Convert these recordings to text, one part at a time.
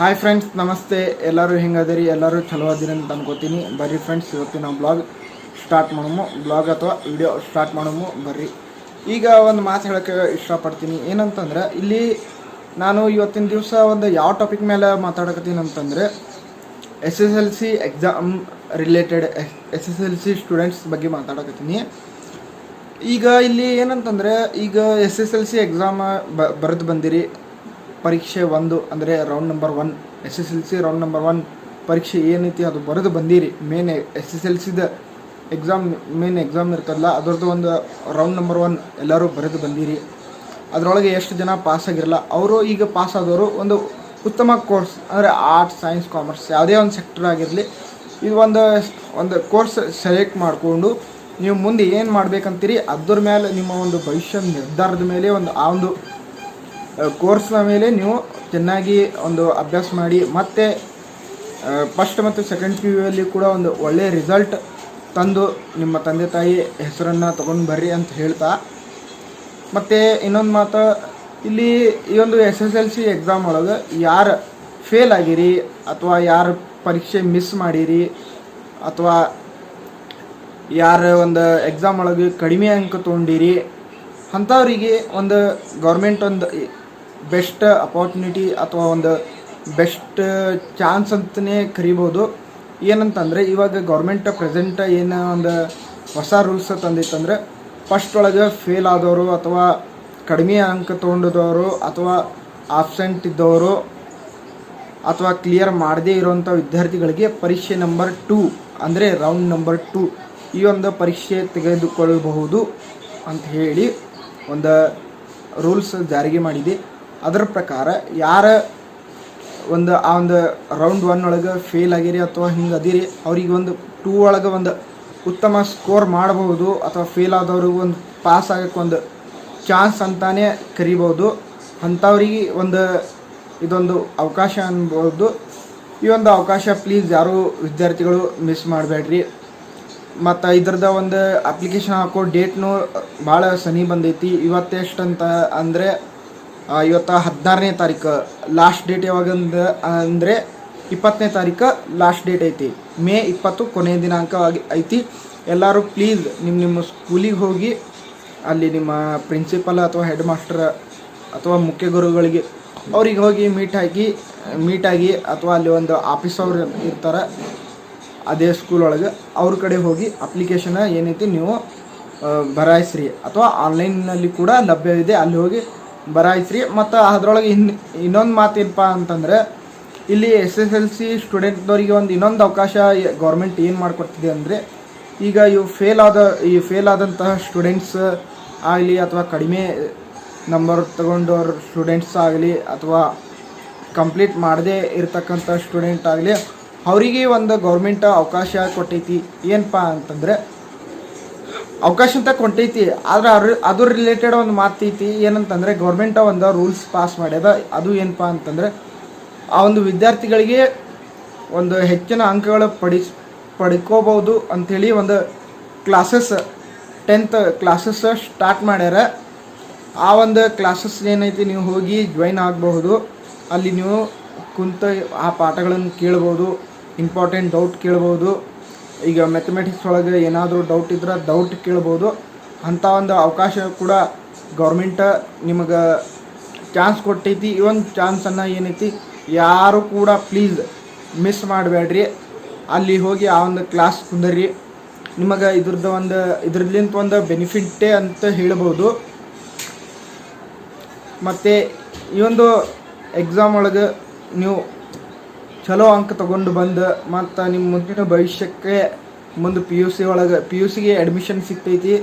Hi friends ನಮಸ್ತೆ. ಎಲ್ಲರೂ ಹೆಂಗದಿರಿ? ಎಲ್ಲರೂ ಚಲೋ ಅದಿರಿ ಅಂತ ಅನ್ಕೋತೀನಿ. ಬರ್ರಿ ಫ್ರೆಂಡ್ಸ್ ಇವತ್ತಿನ ಬ್ಲಾಗ್ ಸ್ಟಾರ್ಟ್ ಮಾಡೋಮು. ಬ್ಲಾಗ್ ಅಥವಾ ವಿಡಿಯೋ ಸ್ಟಾರ್ಟ್ ಮಾಡೋಮು. ಬರ್ರಿ. ಈಗ ಒಂದು ಮಾತು ಹೇಳೋಕ್ಕೆ ಇಷ್ಟಪಡ್ತೀನಿ. ಏನಂತಂದ್ರೆ, ಇಲ್ಲಿ ನಾನು ಇವತ್ತಿನ ದಿವಸ ಒಂದು ಯಾವ ಟಾಪಿಕ್ ಮೇಲೆ ಮಾತಾಡಕತ್ತೀನಿ ಅಂತಂದರೆ S S L C exam related S S L C students ಬಗ್ಗೆ ಮಾತಾಡಕತ್ತೀನಿ. ಈಗ ಇಲ್ಲಿ ಏನಂತಂದರೆ, ಈಗ S S L C exam ಬರೆದು ಬಂದಿರಿ. ಪರೀಕ್ಷೆ ಒಂದು ಅಂದರೆ round number one S S L C round number one ಪರೀಕ್ಷೆ ಏನೈತಿ ಅದು ಬರೆದು ಬಂದಿರಿ. Main S S L C exam main exam ಇರ್ತದಲ್ಲ, ಅದರದ್ದು ಒಂದು ರೌಂಡ್ ನಂಬರ್ ಒನ್ ಎಲ್ಲರೂ ಬರೆದು ಬಂದಿರಿ. ಅದರೊಳಗೆ ಎಷ್ಟು ಜನ ಪಾಸ್ ಆಗಿರಲ್ಲ, ಅವರು ಈಗ ಪಾಸ್ ಆದವರು ಒಂದು ಉತ್ತಮ ಕೋರ್ಸ್ ಅಂದರೆ ಆರ್ಟ್ಸ್ ಸೈನ್ಸ್ ಕಾಮರ್ಸ್ ಯಾವುದೇ ಒಂದು ಸೆಕ್ಟರ್ ಆಗಿರಲಿ, ಇದು ಒಂದು ಒಂದು ಕೋರ್ಸ್ ಸೆಲೆಕ್ಟ್ ಮಾಡಿಕೊಂಡು ನೀವು ಮುಂದೆ ಏನು ಮಾಡ್ಬೇಕಂತೀರಿ, ಅದ್ರ ಮೇಲೆ ನಿಮ್ಮ ಒಂದು ಭವಿಷ್ಯ ನಿರ್ಧಾರದ ಮೇಲೆ ಒಂದು ಆ ಒಂದು ಕೋರ್ಸ್ನ ಮೇಲೆ ನೀವು ಚೆನ್ನಾಗಿ ಒಂದು ಅಭ್ಯಾಸ ಮಾಡಿ, ಮತ್ತೆ ಫಸ್ಟ್ ಮತ್ತು ಸೆಕೆಂಡ್ ಪಿ ಯು ಅಲ್ಲಿ ಕೂಡ ಒಂದು ಒಳ್ಳೆಯ ರಿಸಲ್ಟ್ ತಂದು ನಿಮ್ಮ ತಂದೆ ತಾಯಿ ಹೆಸರನ್ನು ತೊಗೊಂಡು ಬರ್ರಿ ಅಂತ ಹೇಳ್ತಾ, ಮತ್ತು ಇನ್ನೊಂದು ಮಾತು, ಇಲ್ಲಿ ಈ ಒಂದು S S L C exam ಒಳಗೆ ಯಾರು ಫೇಲ್ ಆಗಿರಿ ಅಥವಾ ಯಾರು ಪರೀಕ್ಷೆ ಮಿಸ್ ಮಾಡಿರಿ ಅಥವಾ ಯಾರು ಒಂದು ಎಕ್ಸಾಮ್ ಒಳಗೆ ಕಡಿಮೆ ಅಂಕ ತೊಗೊಂಡಿರಿ, ಅಂಥವ್ರಿಗೆ ಒಂದು ಗೌರ್ಮೆಂಟ್ ಒಂದು ಬೆಸ್ಟ್ ಅಪಾರ್ಚುನಿಟಿ ಅಥವಾ ಒಂದು ಬೆಸ್ಟ್ ಚಾನ್ಸ್ ಅಂತಲೇ ಕರಿಬೋದು. ಏನಂತಂದರೆ, ಇವಾಗ ಗೌರ್ಮೆಂಟ್ ಪ್ರೆಸೆಂಟ್ ಏನು ಒಂದು ಹೊಸ ರೂಲ್ಸ್ ತಂದಿತ್ತಂದರೆ ಫಸ್ಟ್ ಒಳಗೆ ಫೇಲ್ ಆದವರು ಅಥವಾ ಕಡಿಮೆ ಅಂಕ ತೊಗೊಂಡಿದವರು ಅಥವಾ ಆಬ್ಸೆಂಟ್ ಇದ್ದವರು ಅಥವಾ ಕ್ಲಿಯರ್ ಮಾಡದೇ ಇರುವಂಥ ವಿದ್ಯಾರ್ಥಿಗಳಿಗೆ ಪರೀಕ್ಷೆ ನಂಬರ್ ಟೂ ಅಂದರೆ ರೌಂಡ್ ನಂಬರ್ ಟೂ ಈ ಒಂದು ಪರೀಕ್ಷೆ ತೆಗೆದುಕೊಳ್ಳಬಹುದು ಅಂತ ಹೇಳಿ ಒಂದು ರೂಲ್ಸ್ ಜಾರಿಗೆ ಮಾಡಿದೆ. ಅದರ ಪ್ರಕಾರ ಯಾರ ಒಂದು ಆ ಒಂದು ರೌಂಡ್ ಒನ್ ಒಳಗೆ ಫೇಲ್ ಆಗಿರಿ ಅಥವಾ ಹಿಂಗೆ ಅದಿರಿ, ಅವ್ರಿಗೆ ಒಂದು ಟೂ ಒಳಗೆ ಒಂದು ಉತ್ತಮ ಸ್ಕೋರ್ ಮಾಡಬಹುದು ಅಥವಾ ಫೇಲ್ ಆದವ್ರಿಗೆ ಒಂದು ಪಾಸ್ ಆಗಕ್ಕೆ ಒಂದು ಚಾನ್ಸ್ ಅಂತಾನೆ ಕರಿಬೋದು ಅಂಥವ್ರಿಗೆ ಒಂದು ಇದೊಂದು ಅವಕಾಶ ಅನ್ಬೋದು ಈ ಒಂದು ಅವಕಾಶ ಪ್ಲೀಸ್ ಯಾರೂ ವಿದ್ಯಾರ್ಥಿಗಳು ಮಿಸ್ ಮಾಡಬೇಡ್ರಿ. ಮತ್ತು ಇದ್ರದ ಒಂದು ಅಪ್ಲಿಕೇಶನ್ ಹಾಕೋ ಡೇಟ್ನು ಭಾಳ ಸನಿ ಬಂದೈತಿ. ಇವತ್ತೆಷ್ಟು ಅಂತ ಅಂದರೆ ಇವತ್ತು ಹದಿನಾರನೇ ತಾರೀಕು. ಲಾಸ್ಟ್ ಡೇಟ್ ಯಾವಾಗ ಅಂದ, ಅಂದರೆ ಇಪ್ಪತ್ತನೇ ತಾರೀಕು ಲಾಸ್ಟ್ ಡೇಟ್ ಐತಿ. ಮೇ ಇಪ್ಪತ್ತು ಕೊನೆಯ ದಿನಾಂಕ ಆಗಿ ಐತಿ. ಎಲ್ಲರೂ ಪ್ಲೀಸ್ ನಿಮ್ಮ ನಿಮ್ಮ ಸ್ಕೂಲಿಗೆ ಹೋಗಿ ಅಲ್ಲಿ ನಿಮ್ಮ ಪ್ರಿನ್ಸಿಪಲ್ ಅಥವಾ ಹೆಡ್ ಮಾಸ್ಟರ್ ಅಥವಾ ಮುಖ್ಯ ಗುರುಗಳಿಗೆ ಅವ್ರಿಗೆ ಹೋಗಿ ಮೀಟ್ ಹಾಕಿ ಮೀಟಾಗಿ ಅಥವಾ ಅಲ್ಲಿ ಒಂದು ಆಫೀಸ್ ಅವ್ರು ಇರ್ತಾರೆ, ಅದೇ ಸ್ಕೂಲ್ ಒಳಗೆ ಅವ್ರ ಕಡೆ ಹೋಗಿ ಅಪ್ಲಿಕೇಶನ್ ಏನೈತಿ ನೀವು ಬರಾಯಿಸ್ರಿ. ಅಥವಾ ಆನ್ಲೈನ್ನಲ್ಲಿ ಕೂಡ ಲಭ್ಯವಿದೆ ಅಲ್ಲಿ ಹೋಗಿ ಬರಾಯಿಸ್ರಿ ಮತ್ತು ಅದರೊಳಗೆ ಇನ್ನು ಇನ್ನೊಂದು ಮಾತೇನಪ್ಪ ಅಂತಂದ್ರೆ, ಇಲ್ಲಿ ಎಸ್ ಎಸ್ ಎಲ್ ಸಿ ಸ್ಟೂಡೆಂಟ್ದವರಿಗೆ ಒಂದು ಇನ್ನೊಂದು ಅವಕಾಶ ಗೌರ್ಮೆಂಟ್ ಏನು ಮಾಡಿಕೊಡ್ತಿದೆ ಅಂದರೆ, ಈಗ ಇವು ಫೇಲ್ ಆದ, ಈ ಫೇಲ್ ಆದಂತಹ ಸ್ಟೂಡೆಂಟ್ಸ್ ಆಗಲಿ ಅಥವಾ ಕಡಿಮೆ ನಂಬರ್ ತಗೊಂಡವ್ರ ಸ್ಟೂಡೆಂಟ್ಸ್ ಆಗಲಿ ಅಥವಾ ಕಂಪ್ಲೀಟ್ ಮಾಡದೇ ಇರತಕ್ಕಂಥ ಸ್ಟೂಡೆಂಟ್ ಆಗಲಿ, ಅವರಿಗೆ ಒಂದು ಗೌರ್ಮೆಂಟ್ ಅವಕಾಶ ಕೊಟ್ಟೈತಿ. ಏನಪ್ಪ ಅಂತಂದರೆ ಅವಕಾಶ ಅಂತ ಕೊಟ್ಟೈತಿ. ಆದ್ರೆ ಅದ್ರ ಅದ್ರ ರಿಲೇಟೆಡ್ ಒಂದು ಮಾತೈತಿ. ಏನಂತಂದ್ರೆ ಗೌರ್ಮೆಂಟ್ ಒಂದು ರೂಲ್ಸ್ ಪಾಸ್ ಮಾಡ್ಯದ. ಅದು ಏನಪ್ಪ ಅಂತಂದ್ರೆ ಆ ಒಂದು ವಿದ್ಯಾರ್ಥಿಗಳಿಗೆ ಒಂದು ಹೆಚ್ಚಿನ ಅಂಕಗಳು ಪಡಿಸ್ ಪಡ್ಕೋಬೋದು ಅಂಥೇಳಿ ಒಂದು ಕ್ಲಾಸಸ್ ಟೆಂತ್ ಕ್ಲಾಸಸ್ ಸ್ಟಾರ್ಟ್ ಮಾಡ್ಯಾರ. ಆ ಒಂದು ಕ್ಲಾಸಸ್ ಏನೈತಿ, ನೀವು ಹೋಗಿ ಜಾಯ್ನ್ ಆಗಬಹುದು. ಅಲ್ಲಿ ನೀವು ಕುಂತ ಆ ಪಾಠಗಳನ್ನು ಕೇಳ್ಬೋದು ಇಂಪಾರ್ಟೆಂಟ್ ಡೌಟ್ ಕೇಳ್ಬೋದು ಈಗ ಮ್ಯಾಥಮೆಟಿಕ್ಸ್ ಒಳಗೆ ಏನಾದರೂ ಡೌಟ್ ಇದ್ರೆ ಡೌಟ್ ಕೇಳ್ಬೋದು. ಅಂಥ ಒಂದು ಅವಕಾಶ ಕೂಡ ಗೌರ್ಮೆಂಟ ನಿಮಗೆ ಚಾನ್ಸ್ ಕೊಟ್ಟೈತಿ. ಈ ಒಂದು ಚಾನ್ಸನ್ನು ಏನೈತಿ? ಯಾರು ಕೂಡ ಪ್ಲೀಸ್ ಮಿಸ್ ಮಾಡಬೇಡ್ರಿ ಅಲ್ಲಿ ಹೋಗಿ ಆ ಒಂದು ಕ್ಲಾಸ್ ಕುಂದರಿ ನಿಮಗೆ ಇದ್ರದ್ದು ಒಂದು ಇದ್ರಲಿಂತ ಒಂದು ಬೆನಿಫಿಟ್ಟೇ ಅಂತ ಹೇಳ್ಬೋದು. ಮತ್ತು ಈ ಒಂದು ಎಕ್ಸಾಮ್ ಒಳಗೆ ನೀವು ಚಲೋ ಅಂಕ ತಗೊಂಡು ಬಂದು, ಮತ್ತು ನಿಮ್ಮ ಮುಂದಿನ ಭವಿಷ್ಯಕ್ಕೆ ಮುಂದೆ ಪಿ ಯು ಸಿ ಒಳಗೆ ಪಿ ಯು ಸಿಗೆ ಅಡ್ಮಿಷನ್ ಸಿಗ್ತೈತಿ.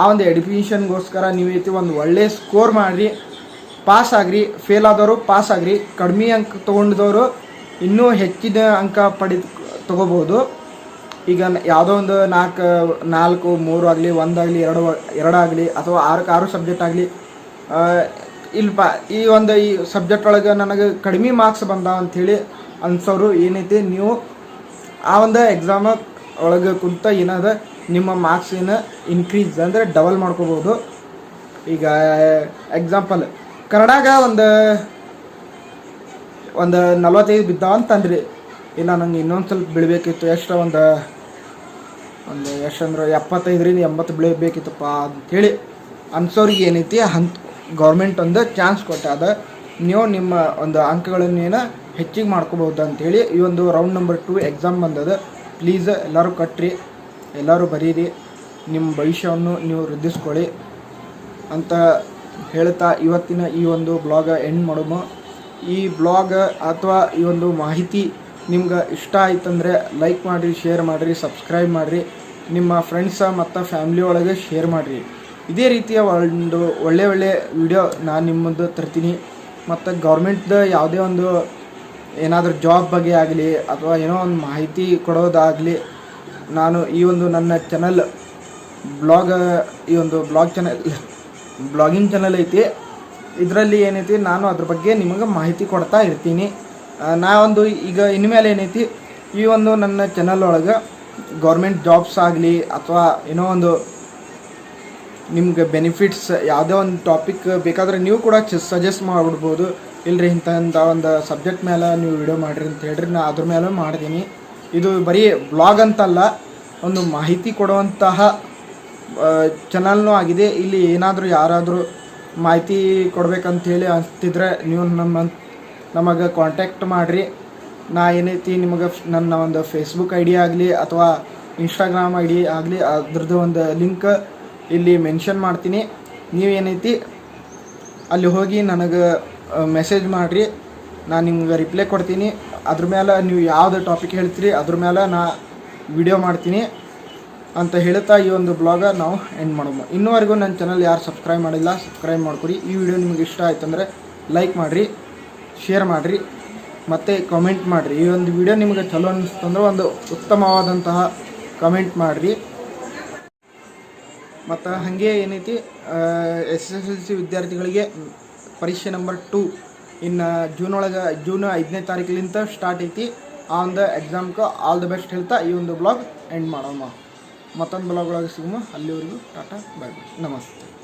ಆ ಒಂದು ಅಡ್ಮಿಷನ್ಗೋಸ್ಕರ ನೀವು ಐತಿ ಒಂದು ಒಳ್ಳೆ ಸ್ಕೋರ್ ಮಾಡಿರಿ ಪಾಸ್ ಆಗ್ರಿ ಫೇಲ್ ಆದವರು ಪಾಸ್ ಆಗ್ರಿ. ಕಡಿಮೆ ಅಂಕ ತೊಗೊಂಡಿದವರು ಇನ್ನೂ ಹೆಚ್ಚಿನ ಅಂಕ ಪಡಿ, ತೊಗೋಬೋದು. ಈಗ ಯಾವುದೋ ಒಂದು ನಾಲ್ಕು ನಾಲ್ಕು, ಮೂರು ಆಗಲಿ ಒಂದಾಗಲಿ ಎರಡು ಎರಡಾಗಲಿ ಅಥವಾ ಆರಕ್ಕೆ ಆರು ಸಬ್ಜೆಕ್ಟ್ ಆಗಲಿ ಪಾ ಈ ಒಂದು ಈ ಸಬ್ಜೆಕ್ಟ್ ಒಳಗೆ ನನಗೆ ಕಡಿಮೆ ಮಾರ್ಕ್ಸ್ ಬಂದ ಅಂಥೇಳಿ ಅನ್ಸೋರು ಏನೈತಿ? ನೀವು ಆ ಒಂದು ಎಕ್ಸಾಮ ಒಳಗೆ ಕುಂತ ಏನಾದ ನಿಮ್ಮ ಮಾರ್ಕ್ಸ್ ಏನು ಇನ್ಕ್ರೀಸ್ ಅಂದರೆ ಡಬಲ್ ಮಾಡ್ಕೋಬೋದು. ಈಗ ಎಕ್ಸಾಂಪಲ್ ಕನ್ನಡಾಗ ಒಂದು ಒಂದು ನಲ್ವತ್ತೈದು ಬಿದ್ದಾವ ಅಂತಂದ್ರಿ. ಇಲ್ಲ, ನಂಗೆ ಇನ್ನೊಂದು ಸ್ವಲ್ಪ ಬೀಳಬೇಕಿತ್ತು. ಎಷ್ಟು ಒಂದು ಒಂದು ಎಷ್ಟಂದ್ರೆ ಎಪ್ಪತ್ತೈದರಿಂದ ಎಂಬತ್ತು ಬೀಳಬೇಕಿತ್ತಪ್ಪ ಅಂಥೇಳಿ ಅನ್ಸೋರಿಗೆ ಏನೈತಿ? ಹಂತ ಗೌರ್ಮೆಂಟ್ ಒಂದು ಚಾನ್ಸ್ ಕೊಟ್ಟಾದ. ನೀವು ನಿಮ್ಮ ಒಂದು ಅಂಕಗಳನ್ನೇನು ಹೆಚ್ಚಿಗೆ ಮಾಡ್ಕೋಬೋದು ಅಂಥೇಳಿ ಈ ಒಂದು ರೌಂಡ್ ನಂಬರ್ ಟು ಎಕ್ಸಾಮ್ ಬಂದದ. ಪ್ಲೀಸ್ ಎಲ್ಲರೂ ಕಟ್ಟ್ರಿ ಎಲ್ಲರೂ ಬರೀರಿ, ನಿಮ್ಮ ಭವಿಷ್ಯವನ್ನು ನೀವು ವೃದ್ಧಿಸ್ಕೊಳ್ಳಿ ಅಂತ ಹೇಳ್ತಾ ಇವತ್ತಿನ ಈ ಒಂದು ಬ್ಲಾಗ ಎಂಡ್ ಮಾಡೋಣ. ಈ ಬ್ಲಾಗ್ ಅಥವಾ ಈ ಒಂದು ಮಾಹಿತಿ ನಿಮ್ಗೆ ಇಷ್ಟ ಆಯ್ತಂದ್ರೆ ಲೈಕ್ ಮಾಡಿರಿ ಶೇರ್ ಮಾಡಿರಿ ಸಬ್ಸ್ಕ್ರೈಬ್ ಮಾಡಿರಿ, ನಿಮ್ಮ ಫ್ರೆಂಡ್ಸ ಮತ್ತು ಫ್ಯಾಮ್ಲಿ ಒಳಗೆ ಶೇರ್ ಮಾಡಿರಿ. ಇದೇ ರೀತಿಯ ಒಂದು ಒಳ್ಳೆ ಒಳ್ಳೆ ವಿಡಿಯೋ ನಾನು ನಿಮ್ಮದು ಮುಂದೆ ತರ್ತೀನಿ. ಮತ್ತು ಗೌರ್ಮೆಂಟ್ದು ಯಾವುದೇ ಒಂದು ಏನಾದರೂ ಜಾಬ್ ಬಗ್ಗೆ ಆಗಲಿ ಅಥವಾ ಏನೋ ಒಂದು ಮಾಹಿತಿ ಕೊಡೋದಾಗಲಿ, ನಾನು ಈ ಒಂದು ನನ್ನ ಚಾನಲ್ ಬ್ಲಾಗ್ ಈ ಒಂದು ಬ್ಲಾಗ್ ಚಾನಲ್ ಬ್ಲಾಗಿಂಗ್ ಚಾನಲ್ ಐತಿ. ಇದರಲ್ಲಿ ಏನೈತಿ, ನಾನು ಅದ್ರ ಬಗ್ಗೆ ನಿಮಗೆ ಮಾಹಿತಿ ಕೊಡ್ತಾ ಇರ್ತೀನಿ. ನಾ ಒಂದು ಈಗ ಇನ್ಮೇಲೆ ಏನೈತಿ, ಈ ಒಂದು ನನ್ನ ಚಾನಲ್ ಒಳಗೆ ಗೌರ್ಮೆಂಟ್ ಜಾಬ್ಸ್ ಆಗಲಿ ಅಥವಾ ಏನೋ ಒಂದು ನಿಮ್ಗೆ ಬೆನಿಫಿಟ್ಸ್ ಯಾವುದೇ ಒಂದು ಟಾಪಿಕ್ ಬೇಕಾದ್ರೆ ನೀವು ಕೂಡ ಸಜೆಸ್ಟ್ ಮಾಡಿಬಿಡ್ಬೋದು. ಇಲ್ರಿ ಇಂಥ ಇಂಥ ಒಂದು ಸಬ್ಜೆಕ್ಟ್ ಮೇಲೆ ನೀವು ವಿಡಿಯೋ ಮಾಡಿರಿ ಅಂತ ಹೇಳ್ರಿ, ನಾ ಅದ್ರ ಮೇಲೆ ಮಾಡ್ತೀನಿ. ಇದು ಬರೀ ಬ್ಲಾಗ್ ಅಂತಲ್ಲ, ಒಂದು ಮಾಹಿತಿ ಕೊಡುವಂತಹ ಚಾನಲ್ನೂ ಆಗಿದೆ. ಇಲ್ಲಿ ಏನಾದರೂ ಯಾರಾದರೂ ಮಾಹಿತಿ ಕೊಡ್ಬೇಕಂತೇಳಿ ಅನಿಸ್ತಿದ್ರೆ ನೀವು ನಮ್ಮ, ನಮಗೆ ಕಾಂಟ್ಯಾಕ್ಟ್ ಮಾಡಿರಿ. ನಾ ಏನೈತಿ ನಿಮಗೆ ನನ್ನ ಒಂದು ಫೇಸ್ಬುಕ್ ಐ ಡಿ ಆಗಲಿ ಅಥವಾ ಇನ್ಸ್ಟಾಗ್ರಾಮ್ ಐ ಡಿ ಆಗಲಿ, ಅದ್ರದ್ದು ಒಂದು ಲಿಂಕ್ ಇಲ್ಲಿ ಮೆನ್ಷನ್ ಮಾಡ್ತೀನಿ. ನೀವೇನೈತಿ ಅಲ್ಲಿ ಹೋಗಿ ನನಗೆ ಮೆಸೇಜ್ ಮಾಡಿರಿ. ನಾನು ನಿಮ್ಗೆ ರಿಪ್ಲೈ ಕೊಡ್ತೀನಿ. ಅದ್ರ ಮೇಲೆ ನೀವು ಯಾವುದು ಟಾಪಿಕ್ ಹೇಳ್ತೀರಿ, ಅದ್ರ ಮೇಲೆ ನಾ ವಿಡಿಯೋ ಮಾಡ್ತೀನಿ ಅಂತ ಹೇಳ್ತಾ ಈ ಒಂದು ಬ್ಲಾಗ ನಾವು ಎಂಡ್ ಮಾಡೋಣ. ಇನ್ನೂವರೆಗೂ ನನ್ನ ಚಾನಲ್ ಯಾರು ಸಬ್ಸ್ಕ್ರೈಬ್ ಮಾಡಿಲ್ಲ ಸಬ್ಸ್ಕ್ರೈಬ್ ಮಾಡ್ಕೊರಿ ಈ ವಿಡಿಯೋ ನಿಮಗೆ ಇಷ್ಟ ಆಯ್ತು ಅಂದರೆ ಲೈಕ್ ಮಾಡಿರಿ ಶೇರ್ ಮಾಡಿರಿ, ಮತ್ತು ಕಮೆಂಟ್ ಮಾಡಿರಿ. ಈ ಒಂದು ವಿಡಿಯೋ ನಿಮಗೆ ಚಲೋ ಅನ್ನಿಸ್ತಂದ್ರೆ ಒಂದು ಉತ್ತಮವಾದಂತಹ ಕಮೆಂಟ್ ಮಾಡಿರಿ. ಮತ್ತು ಹಾಗೆ ಏನೈತಿ ಎಸ್ ಎಸ್ ಎಲ್ ಸಿ ವಿದ್ಯಾರ್ಥಿಗಳಿಗೆ ಪರೀಕ್ಷೆ ನಂಬರ್ ಟು. ಇನ್ನು ಜೂನ್ ಒಳಗೆ ಜೂನ್ ಐದನೇ ತಾರೀಕಿಲಿಂದ ಸ್ಟಾರ್ಟ್ ಐತಿ. ಆ ಒಂದು ಎಕ್ಸಾಮ್ಗೆ ಆಲ್ ದ ಬೆಸ್ಟ್ ಹೇಳ್ತಾ ಈ ಒಂದು ಬ್ಲಾಗ್ ಎಂಡ್ ಮಾಡೋಣ. ಮತ್ತೊಂದು ಬ್ಲಾಗ್ ಒಳಗೆ ಸಿಗುಮ ಅಲ್ಲಿವರೆಗೂ ಟಾಟಾ ಬಾಯ್ ಬಾಯ್ ನಮಸ್ತೆ.